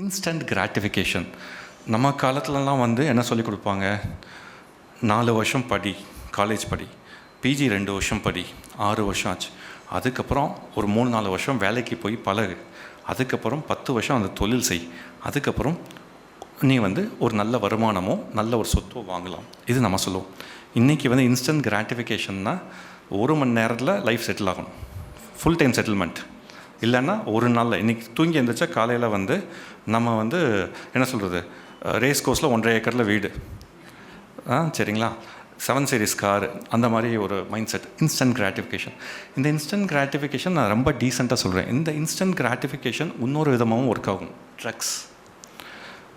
Instant gratification நம்ம காலத்துலலாம் வந்து என்ன சொல்லி கொடுப்பாங்க? நாலு வருஷம் படி காலேஜ் படி பிஜி ரெண்டு வருஷம் படி ஆறு வருஷம் ஆச்சு. அதுக்கப்புறம் ஒரு மூணு நாலு வருஷம் வேலைக்கு போய் பழகு. அதுக்கப்புறம் பத்து வருஷம் அந்த தொழில் செய். அதுக்கப்புறம் நீ வந்து ஒரு நல்ல வருமானமோ நல்ல ஒரு சொத்தோ வாங்கலாம். இது நம்ம சொல்லுவோம். இன்றைக்கி வந்து இன்ஸ்டன்ட் கிராட்டிஃபிகேஷன்னா ஒரு மணி நேரத்தில் லைஃப் செட்டில் ஆகணும். ஃபுல் டைம் செட்டில்மெண்ட் இல்லைன்னா ஒரு நாளில் இன்றைக்கி தூங்கி எழுந்திரிச்சா காலையில் வந்து நம்ம வந்து என்ன சொல்கிறது ரேஸ் கோர்ஸில் ஒன்றரை ஏக்கரில் வீடு. ஆ சரிங்களா? செவன் சீரிஸ் கார் அந்த மாதிரி ஒரு மைண்ட் செட் இன்ஸ்டன்ட் கிராட்டிஃபிகேஷன் இந்த இன்ஸ்டன்ட் கிராட்டிஃபிகேஷன் நான் ரொம்ப டீசெண்டாக சொல்கிறேன் இந்த இன்ஸ்டன்ட் கிராட்டிஃபிகேஷன் இன்னொரு விதமாகவும் ஒர்க் ஆகும். ட்ரக்ஸ்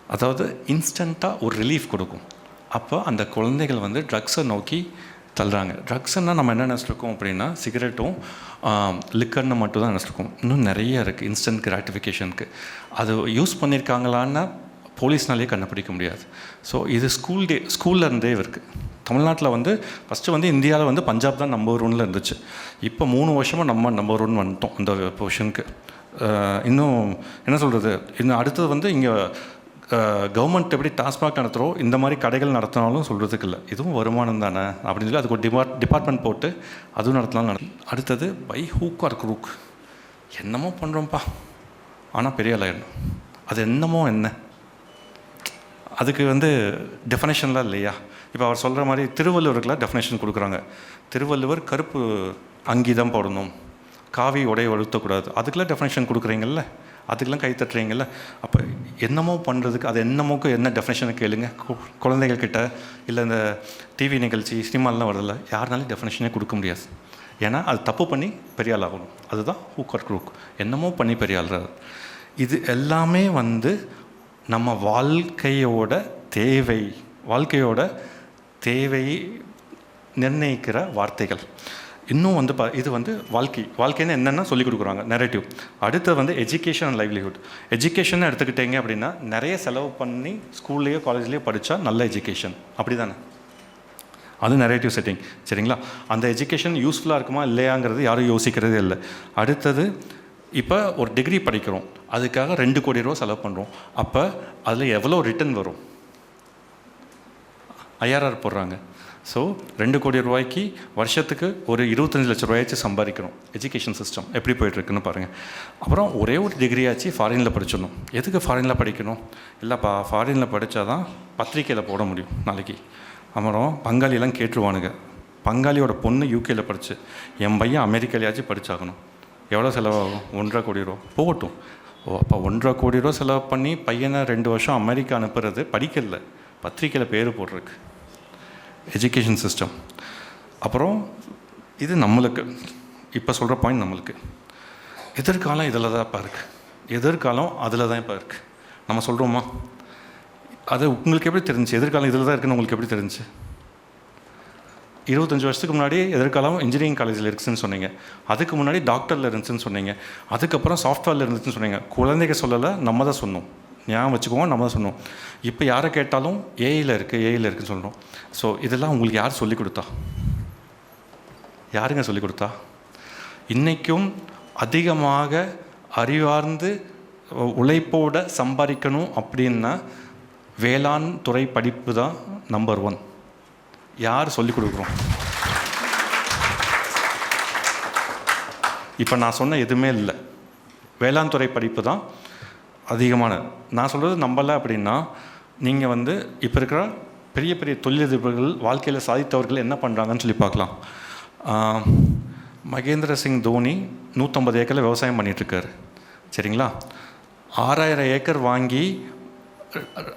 அதாவது இன்ஸ்டண்ட்டாக ஒரு ரிலீஃப் கொடுக்கும். அப்போ அந்த குழந்தைகள் வந்து ட்ரக்ஸை நோக்கி தள்ளுறாங்க. ட்ரக்ஸ்னால் நம்ம என்ன நினச்சிருக்கோம் அப்படின்னா சிகரெட்டும் லிக்கர்னு மட்டும் தான் நினச்சிருக்கோம். இன்னும் நிறைய இருக்குது இன்ஸ்டன்ட் கிராட்டிஃபிகேஷனுக்கு அது யூஸ் பண்ணியிருக்காங்களான்னா போலீஸ்னாலே கண்டுபிடிக்க முடியாது. ஸோ இது ஸ்கூல் டே ஸ்கூல்ல இருந்தே இருக்குது தமிழ்நாட்டில் வந்து ஃபஸ்ட்டு வந்து இந்தியாவில் வந்து பஞ்சாப் தான் நம்பர் ஒன்னில் இருந்துச்சு. இப்போ மூணு வருஷமாக நம்ம நம்பர் ஒன் வந்துட்டோம் அந்த பொசிஷனுக்கு இன்னும் என்ன சொல்கிறது இன்னும் அடுத்தது வந்து இங்கே கவர்மெண்ட் எப்படி டாஸ்மாக் நடத்துகிறோ இந்த மாதிரி கடைகள் நடத்தினாலும் சொல்கிறதுக்கு இல்லை. இதுவும் வருமானம் தானே அப்படின்னு சொல்லி அதுக்கு ஒரு டிபார்ட் டிபார்ட்மெண்ட் போட்டு அதுவும் நடத்தினாலும் நட அடுத்தது பை ஹூக் ஆர் குரூக் என்னமோ பண்ணுறோம்ப்பா ஆனால் பெரிய ஆளாயிடணும் அது என்னமோ என்ன? அதுக்கு வந்து டெஃபனேஷன்லாம் இல்லையா? இப்போ அவர் சொல்கிற மாதிரி திருவள்ளுவருக்குலாம் டெஃபனேஷன் கொடுக்குறாங்க. திருவள்ளுவர் கருப்பு அங்கி தான் போடணும். காவி உடைய வழுத்தக்கூடாது அதுக்கெல்லாம் டெஃபனேஷன் கொடுக்குறீங்கல்ல? அதுக்கெல்லாம் கை தட்டுறீங்கல்ல? அப்போ என்னமோ பண்ணுறதுக்கு அது என்னமோக்கு என்ன டெஃபனேஷனை கேளுங்க. கு- குழந்தைகள் இல்லை இந்த டிவி நிகழ்ச்சி சினிமாலாம் வரதில்ல யாருனாலும் டெஃபனேஷனே கொடுக்க முடியாது. ஏன்னா அது தப்பு பண்ணி பெரிய ஆள் ஆகணும். அதுதான் ஹூக்கர் குரூக் என்னமோ பண்ணி பெரிய ஆள்றாரு இது எல்லாமே வந்து நம்ம வாழ்க்கையோட தேவை வாழ்க்கையோட தேவையை நிர்ணயிக்கிற வார்த்தைகள். இன்னும் வந்து பா இது வந்து வாழ்க்கை வாழ்க்கைன்னு என்னென்ன சொல்லிக் கொடுக்குறாங்க நெரேட்டிவ் அடுத்து வந்து எஜுகேஷன் அண்ட் லைவ்லிஹுட் எஜுகேஷன் எடுத்துக்கிட்டீங்க அப்படின்னா நிறைய செலவு பண்ணி ஸ்கூல்லையோ காலேஜ்லேயோ படித்தா நல்ல எஜுகேஷன் அப்படி தானே அது நெரேட்டிவ் செட்டிங் சரிங்களா? அந்த எஜுகேஷன் யூஸ்ஃபுல்லாக இருக்குமா இல்லையாங்கிறது யாரும் யோசிக்கிறதே இல்லை. அடுத்தது இப்போ ஒரு டிகிரி படிக்கிறோம். அதுக்காக ரெண்டு கோடி ரூபா செலவு பண்ணுறோம் அப்போ அதில் எவ்வளோ ரிட்டர்ன் வரும்? ஐஆர்ஆர் போடுறாங்க. ஸோ ரெண்டு கோடி ரூபாய்க்கு வருஷத்துக்கு ஒரு இருபத்தஞ்சு லட்ச ரூபாயாச்சும் சம்பாதிக்கணும். எஜுகேஷன் சிஸ்டம் எப்படி போயிட்டுருக்குன்னு பாருங்கள் அப்புறம் ஒரே ஒரு டிகிரியாச்சு ஃபாரினில் படிச்சிடணும். எதுக்கு ஃபாரினில் படிக்கணும்? இல்லைப்பா ஃபாரினில் படித்தா தான் பத்திரிக்கையில் போட முடியும் நாளைக்கு. அப்புறம் பங்காளியெல்லாம் கேட்டுருவானுங்க. பங்காளியோட பொண்ணு யூகேயில் படிச்சு என் பையன் அமெரிக்காலையாச்சும் படிச்சாகணும். எவ்வளோ செலவாகும்? ஒன்றரை கோடி ரூபா. போகட்டும். ஓ அப்போ ஒன்றரை கோடி ரூபா செலவு பண்ணி பையனை ரெண்டு வருஷம் அமெரிக்கா அனுப்புறது படிக்கல பத்திரிக்கையில் பேர் போடுறதுக்கு எஜுகேஷன் சிஸ்டம் அப்புறம் இது நம்மளுக்கு. இப்போ சொல்கிற பாயிண்ட் நம்மளுக்கு. எதிர்காலம் இதில் தான் இப்போ இருக்குது எதிர்காலம் அதில் தான் இப்போ இருக்குது நம்ம சொல்கிறோமா அது உங்களுக்கு எப்படி தெரிஞ்சு? எதிர்காலம் இதில் தான் இருக்குன்னு உங்களுக்கு எப்படி தெரிஞ்சு? இருபத்தஞ்சி வருஷத்துக்கு முன்னாடி எதிர்காலம் இன்ஜினியரிங் காலேஜில் இருக்குன்னு சொன்னீங்க. அதுக்கு முன்னாடி டாக்டரில் இருந்துச்சுன்னு சொன்னீங்க. அதுக்கப்புறம் சாஃப்ட்வேரில் இருந்துச்சுன்னு சொன்னீங்க. குழந்தைங்க சொல்லலை நம்ம தான் சொன்னோம். ஞாபகம் வச்சுக்குவோம் நம்ம தான் சொன்னோம். இப்போ யாரை கேட்டாலும் ஏஐயில் இருக்குது ஏயில் இருக்குன்னு சொல்கிறோம் ஸோ இதெல்லாம் உங்களுக்கு யார் சொல்லிக் கொடுத்தா? யாருங்க சொல்லிக் கொடுத்தா? இன்றைக்கும் அதிகமாக அறிவார்ந்து உழைப்போட சம்பாதிக்கணும் அப்படின்னா வேளாண் துறை படிப்பு தான் நம்பர் ஒன் யார் சொல்லிக் கொடுக்குறோம்? இப்போ நான் சொன்ன எதுவுமே இல்லை. வேளாண் துறை படிப்பு தான் அதிகமான. நான் சொல்கிறது நம்பலை அப்படின்னா நீங்கள் வந்து இப்போ இருக்கிற பெரிய பெரிய தொழிலதிபர்கள் வாழ்க்கையில் சாதித்தவர்கள் என்ன பண்ணுறாங்கன்னு சொல்லி பார்க்கலாம். மகேந்திர சிங் தோனி நூற்றம்பது ஏக்கரில் விவசாயம் பண்ணிகிட்ருக்காரு சரிங்களா? ஆறாயிரம் ஏக்கர் வாங்கி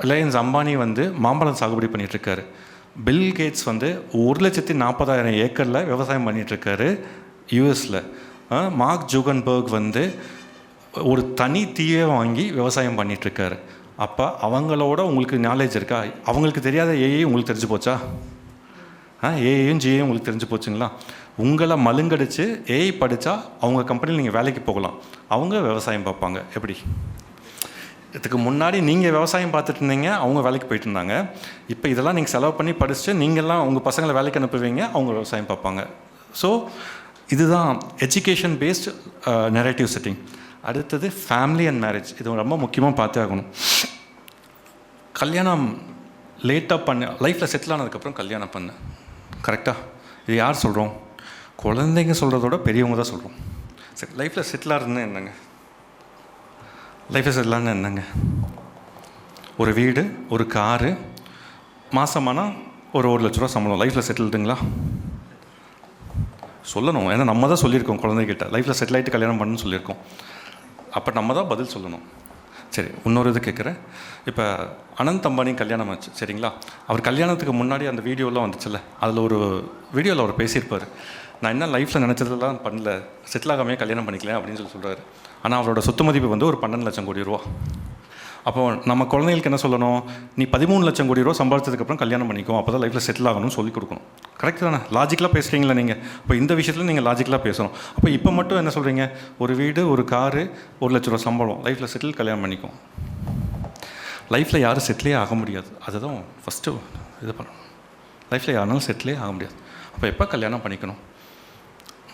ரிலையன்ஸ் அம்பானி வந்து மாம்பழம் சாகுபடி பண்ணிகிட்ருக்காரு பில் கேட்ஸ் வந்து ஒரு லட்சத்தி நாற்பதாயிரம் ஏக்கரில் விவசாயம் பண்ணிகிட்ருக்காரு யூஎஸில். மார்க் ஜூகன்பர்க் வந்து ஒரு தனி தீயை வாங்கி விவசாயம் பண்ணிகிட்ருக்காரு அப்போ அவங்களோட உங்களுக்கு நாலேஜ் இருக்கா? அவங்களுக்கு தெரியாத ஏஐ உங்களுக்கு தெரிஞ்சு போச்சா? ஆ ஏஐயும் ஜிஏயும் உங்களுக்கு தெரிஞ்சு போச்சுங்களா? உங்களை மழுங்கடிச்சு ஏஐ படித்தா அவங்க கம்பெனியில் நீங்கள் வேலைக்கு போகலாம். அவங்க விவசாயம் பார்ப்பாங்க. எப்படி? இதுக்கு முன்னாடி நீங்கள் விவசாயம் பார்த்துட்டு இருந்தீங்க அவங்க வேலைக்கு போயிட்டு இருந்தாங்க. இப்போ இதெல்லாம் நீங்கள் செலவு பண்ணி படிச்சுட்டு நீங்கள்லாம் உங்கள் பசங்களை வேலைக்கு அனுப்புவீங்க அவங்க விவசாயம் பார்ப்பாங்க. ஸோ இதுதான் எஜுகேஷன் பேஸ்ட் நெரேட்டிவ் செட்டிங் அடுத்தது ஃபேமிலி அண்ட் மேரேஜ் இது ரொம்ப முக்கியமாக பார்த்தே ஆகணும். கல்யாணம் லேட்டாக பண்ண லைஃப்பில் செட்டில் ஆனதுக்கப்புறம் கல்யாணம் பண்ணேன் கரெக்டாக இது யார் சொல்கிறோம் குழந்தைங்க சொல்கிறதோட பெரியவங்க தான் சொல்கிறோம் சரி லைஃப்பில் செட்டில் ஆகுதுன்னு என்னங்க? லைஃப்பில் செட்டில் என்னங்க? ஒரு வீடு ஒரு காரு மாதமானால் ஒரு ஒரு லட்ச ரூபா சம்பளம். லைஃப்பில் செட்டில்டுங்களா சொல்லணும். ஏன்னா நம்ம தான் சொல்லியிருக்கோம் குழந்தைகிட்ட. லைஃப்பில் செட்டில் ஆகிட்டு கல்யாணம் பண்ணுன்னு சொல்லியிருக்கோம். அப்போ நம்ம தான் பதில் சொல்லணும். சரி இன்னொரு இது கேட்குறேன் இப்போ அனந்த் அம்பானி கல்யாணம் ஆச்சு சரிங்களா? அவர் கல்யாணத்துக்கு முன்னாடி அந்த வீடியோலாம் வந்துச்சுல்ல? அதில் ஒரு வீடியோவில் அவர் பேசியிருப்பார். நான் என்ன லைஃப்பில் நினச்சதெல்லாம் பண்ணல. செட்டில் ஆகாமே கல்யாணம் பண்ணிக்கல அப்படின்னு சொல்லி சொல்கிறாரு ஆனால் அவரோட சொத்து மதிப்பு வந்து ஒரு பன்னெண்டு லட்சம் கோடி ரூபா. அப்போ நம்ம குழந்தைகளுக்கு என்ன சொல்லணும்? நீ பதிமூணு லட்சம் கோடி ரூபா சம்பாதிச்சதுக்கப்புறம் கல்யாணம் பண்ணிக்கோ அப்போ தான் லைஃப்பில் செட்டில் ஆகணும்னு சொல்லி கொடுக்கணும். கரெக்ட் தானே? லாஜிக்கலாக பேசுகிறீங்களா நீங்கள் இப்போ இந்த விஷயத்தில் நீங்கள் லாஜிக்கலாக பேசணும். அப்போ இப்போ மட்டும் என்ன சொல்கிறீங்க ஒரு வீடு ஒரு காரு ஒரு லட்ச ரூபா சம்பளம். லைஃப்பில் செட்டில் கல்யாணம் பண்ணிக்கும் லைஃப்பில் யாரும் செட்டிலே ஆக முடியாது. அதுதான் ஃபஸ்ட்டு இது பண்ணணும். லைஃப்பில் யாருனாலும் செட்டிலே ஆக முடியாது. அப்போ எப்போ கல்யாணம் பண்ணிக்கணும்?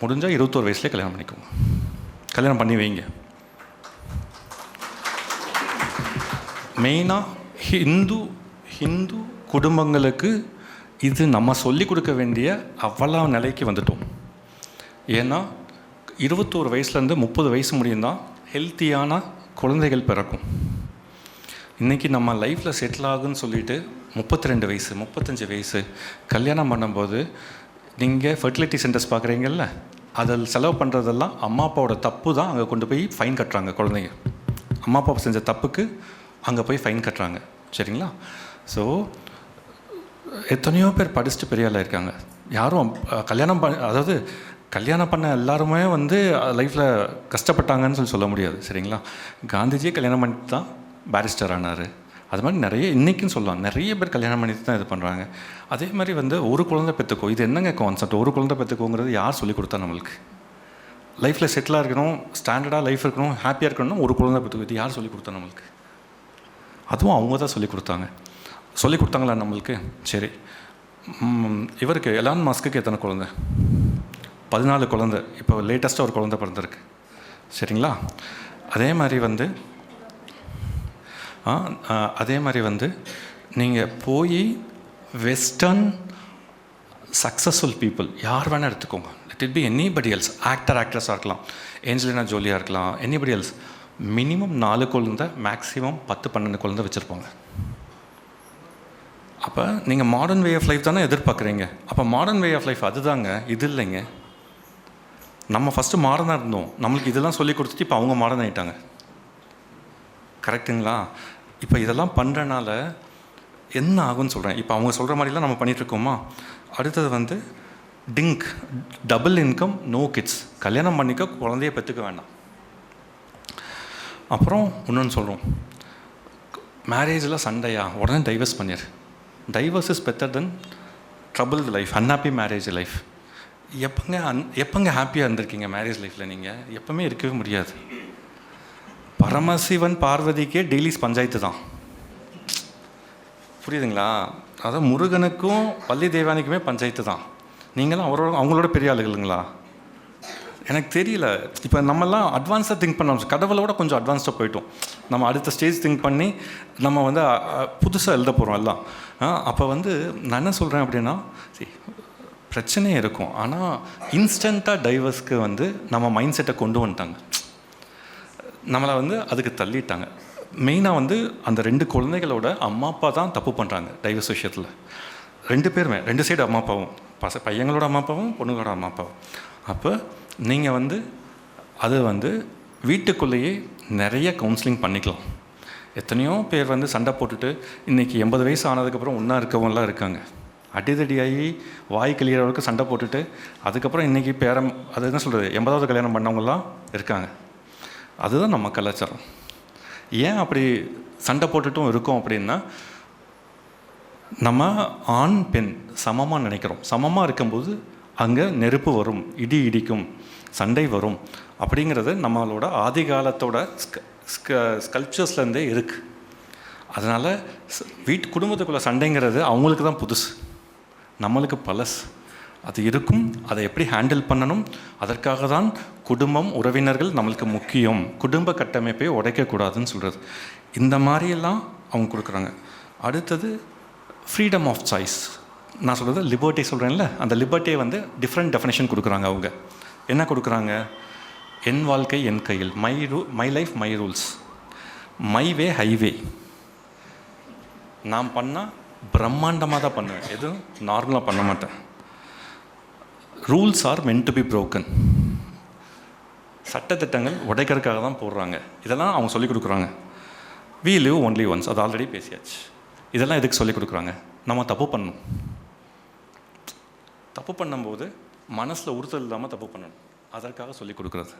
முடிஞ்சால் இருபத்தோரு வயசுலேயே கல்யாணம் பண்ணிக்கோங்க. கல்யாணம் பண்ணி வைங்க. மெயினாக ஹிந்து ஹிந்து குடும்பங்களுக்கு இது நம்ம சொல்லி கொடுக்க வேண்டிய அவ்வளோ நிலைக்கு வந்துட்டோம். ஏன்னா இருபத்தோரு வயசுலேருந்து முப்பது வயசு முடியும் தான் ஹெல்த்தியான குழந்தைகள் பிறக்கும். இன்றைக்கி நம்ம லைஃப்பில் செட்டில் ஆகுன்னு சொல்லிட்டு முப்பத்தி ரெண்டு வயசு முப்பத்தஞ்சு வயசு கல்யாணம் பண்ணும்போது நீங்கள் ஃபர்டிலிட்டி சென்டர்ஸ் பார்க்குறீங்கல்ல அதில் செலவு பண்ணுறதெல்லாம் அம்மா அப்பாவோட தப்பு தான் அங்கே கொண்டு போய் ஃபைன் கட்டுறாங்க குழந்தைங்க. அம்மா அப்பா செஞ்ச தப்புக்கு அங்கே போய் ஃபைன் கட்டுறாங்க. சரிங்களா? ஸோ எத்தனையோ பேர் படிச்சுட்டு பெரிய ஆளாக இருக்காங்க. யாரும் கல்யாணம் பண்ண அதாவது கல்யாணம் பண்ண எல்லாருமே வந்து லைஃப்பில் கஷ்டப்பட்டாங்கன்னு சொல்லி சொல்ல முடியாது. சரிங்களா? காந்திஜியே கல்யாணம் பண்ணிட்டு தான் பேரிஸ்டர் ஆனார். அது மாதிரி நிறைய இன்றைக்கும் சொல்லலாம். நிறைய பேர் கல்யாணம் பண்ணிட்டு தான் இது பண்ணுறாங்க அதே மாதிரி வந்து ஒரு குழந்தை பெற்றுக்கோ இது என்னங்க கான்செப்ட் ஒரு குழந்தை பெற்றுக்கோங்கிறது யார் சொல்லி கொடுத்தா நம்மளுக்கு? லைஃப்பில் செட்டிலாக இருக்கணும் ஸ்டாண்டர்டாக லைஃப் இருக்கணும் ஹாப்பியாக இருக்கணும் ஒரு குழந்தை பெற்றுக்கோ இது யார் சொல்லி கொடுத்தா நம்மளுக்கு? அதுவும் அவங்க தான் சொல்லி கொடுத்தாங்க. சொல்லி கொடுத்தாங்களா நம்மளுக்கு? சரி. இவருக்கு எலான் மாஸ்க்கு எத்தனை குழந்தை? பதினாலு குழந்தை. இப்போ லேட்டஸ்ட்டாக ஒரு குழந்தை பிறந்திருக்கு. சரிங்களா? அதே மாதிரி வந்து அதே மாதிரி வந்து நீங்கள் போய் வெஸ்டர்ன் சக்ஸஸ்ஃபுல் பீப்புள் யார் வேணால் எடுத்துக்கோங்க. It it be anybody else actor ஆக்ட்ரஸாக இருக்கலாம். ஏஞ்சலினா ஜோலியாக இருக்கலாம். எனிபடி எல்ஸ் மினிமம் நாலு குழந்தை மேக்ஸிமம் பத்து பன்னெண்டு குழந்தை வச்சுருப்பாங்க. அப்போ நீங்கள் மாடர்ன் வே ஆஃப் லைஃப் தானே எதிர்பார்க்குறீங்க. அப்போ மாடர்ன் வே ஆஃப் லைஃப் அதுதாங்க இது இல்லைங்க. நம்ம ஃபஸ்ட்டு மாடர்னாக இருந்தோம். நம்மளுக்கு இதெல்லாம் சொல்லி கொடுத்துட்டு இப்போ அவங்க மாடர்ன் ஆகிட்டாங்க கரெக்டுங்களா இப்போ இதெல்லாம் பண்ணுறனால என்ன ஆகும்னு சொல்கிறேன் இப்போ அவங்க சொல்கிற மாதிரிலாம் நம்ம பண்ணிகிட்ருக்கோமா அடுத்தது வந்து DINK double income no kids கல்யாணம் பண்ணிக்க குழந்தைய பெற்றுக்க வேண்டாம் அப்புறம் இன்னொன்று சொல்கிறோம் மேரேஜில் சண்டையா? உடனே டைவர்ஸ் பண்ணிடு divorce is better then trouble life unhappy marriage life எப்போங்க அன் எப்போங்க ஹாப்பியாக இருந்திருக்கீங்க மேரேஜ் லைஃப்பில் நீங்கள் எப்போவுமே இருக்கவே முடியாது. பரமசிவன் பார்வதிக்கே டெய்லிஸ் பஞ்சாயத்து தான். புரியுதுங்களா? அதான் முருகனுக்கும் வள்ளி தேவானிக்குமே பஞ்சாயத்து தான். நீங்களும் அவரோட அவங்களோட பெரிய ஆளுகளுங்களா? எனக்கு தெரியல. இப்போ நம்மலாம் அட்வான்ஸாக திங்க் பண்ணோம் கடவுளோட கொஞ்சம் அட்வான்ஸ்டாக போயிட்டோம். நம்ம அடுத்த ஸ்டேஜ் திங்க் பண்ணி நம்ம வந்து புதுசாக எழுத போகிறோம் எல்லாம். அப்போ வந்து நான் என்ன சொல்கிறேன் அப்படின்னா சரி பிரச்சனையே இருக்கும். ஆனால் இன்ஸ்டண்ட்டாக டைவர்ஸ்க்கு வந்து நம்ம மைண்ட் செட்டை கொண்டு வந்துட்டாங்க. நம்மளை வந்து அதுக்கு தள்ளிட்டாங்க. மெயினாக வந்து அந்த ரெண்டு குழந்தைகளோட அம்மா அப்பா தான் தப்பு பண்ணுறாங்க டைவர்ஸ் விஷயத்தில். ரெண்டு பேருமே. ரெண்டு சைடு அம்மா அப்பாவும். பச பையங்களோட அம்மா அப்பாவும் பொண்ணுங்களோட அம்மா அப்பாவும். அப்போ நீங்கள் வந்து அது வந்து வீட்டுக்குள்ளேயே நிறைய கவுன்சிலிங் பண்ணிக்கலாம். எத்தனையோ பேர் வந்து சண்டை போட்டுட்டு இன்றைக்கி எண்பது வயசு ஆனதுக்கப்புறம் ஒன்றா இருக்கவங்களாம் இருக்காங்க. அடிதடியாகி வாய் கிளியற அளவுக்கு சண்டை போட்டுட்டு அதுக்கப்புறம் இன்றைக்கி பேரம் அது என்ன சொல்கிறது எண்பதாவது கல்யாணம் பண்ணவங்களாம் இருக்காங்க. அதுதான் நம்ம கலாச்சாரம். ஏன் அப்படி சண்டை போட்டுட்டும் இருக்கோம் அப்படின்னா நம்ம ஆண் பெண் சமமாக நினைக்கிறோம். சமமாக இருக்கும்போது அங்கே நெருப்பு வரும் இடி இடிக்கும் சண்டை வரும் அப்படிங்கிறது நம்மளோட ஆதி காலத்தோட ஸ்கல்ப்சர்ஸ்லேருந்தே இருக்குது அதனால் வீட்டு குடும்பத்துக்குள்ளே சண்டைங்கிறது அவங்களுக்கு தான் புதுசு. நம்மளுக்கு பழசு. அது இருக்கும் அதை எப்படி ஹேண்டில் பண்ணணும்? அதற்காக தான் குடும்பம் உறவினர்கள் நம்மளுக்கு முக்கியம். குடும்ப கட்டமைப்பை உடைக்கக்கூடாதுன்னு சொல்கிறது இந்த மாதிரியெல்லாம் அவங்க கொடுக்குறாங்க. அடுத்தது ஃப்ரீடம் ஆஃப் சாய்ஸ் நான் சொல்கிறது லிபர்ட்டி சொல்கிறேன்ல அந்த லிபர்ட்டியை வந்து டிஃப்ரெண்ட் டெஃபினேஷன் கொடுக்குறாங்க அவங்க. என்ன கொடுக்குறாங்க? என் வாழ்க்கை என் கையில். மை ரூ my life my rules my way highway நான் பண்ணால் பிரம்மாண்டமாக தான் பண்ணுவேன். எதுவும் நார்மலாக பண்ண மாட்டேன். Rules are meant to be broken சட்டத்திட்டங்கள் உடைக்கிறதுக்காக தான் போடுறாங்க. இதெல்லாம் அவங்க சொல்லிக் கொடுக்குறாங்க. வி லிவ் ஒன்லி ஒன்ஸ் அது ஆல்ரெடி பேசியாச்சு. இதெல்லாம் எதுக்கு சொல்லிக் கொடுக்குறாங்க? நம்ம தப்பு பண்ணணும். தப்பு பண்ணும்போது மனசில் உறுத்தல் இல்லாமல் தப்பு பண்ணணும். அதற்காக சொல்லிக் கொடுக்குறது.